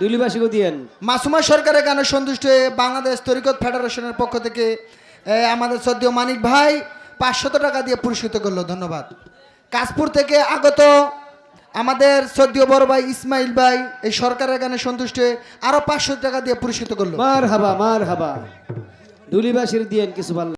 দুলিবাসীকে দিয়েন। মাসুমা সরকারের গানে সন্তুষ্ট হয়ে বাংলাদেশ তরিকত ফেডারেশনের পক্ষ থেকে আমাদের সদ্য মানিক ভাই পাঁচশত টাকা দিয়ে পুরস্কৃত করল ধন্যবাদ। কাশপুর থেকে আগত আমাদের সদ্য বড় ভাই ইসমাইল ভাই এই সরকারের গানে সন্তুষ্ট হয়ে আরও পাঁচশো টাকা দিয়ে পুরস্কৃত করল। মার হাবা মার হাবা দুলিবাসীর দিয়েন কিছু ভালো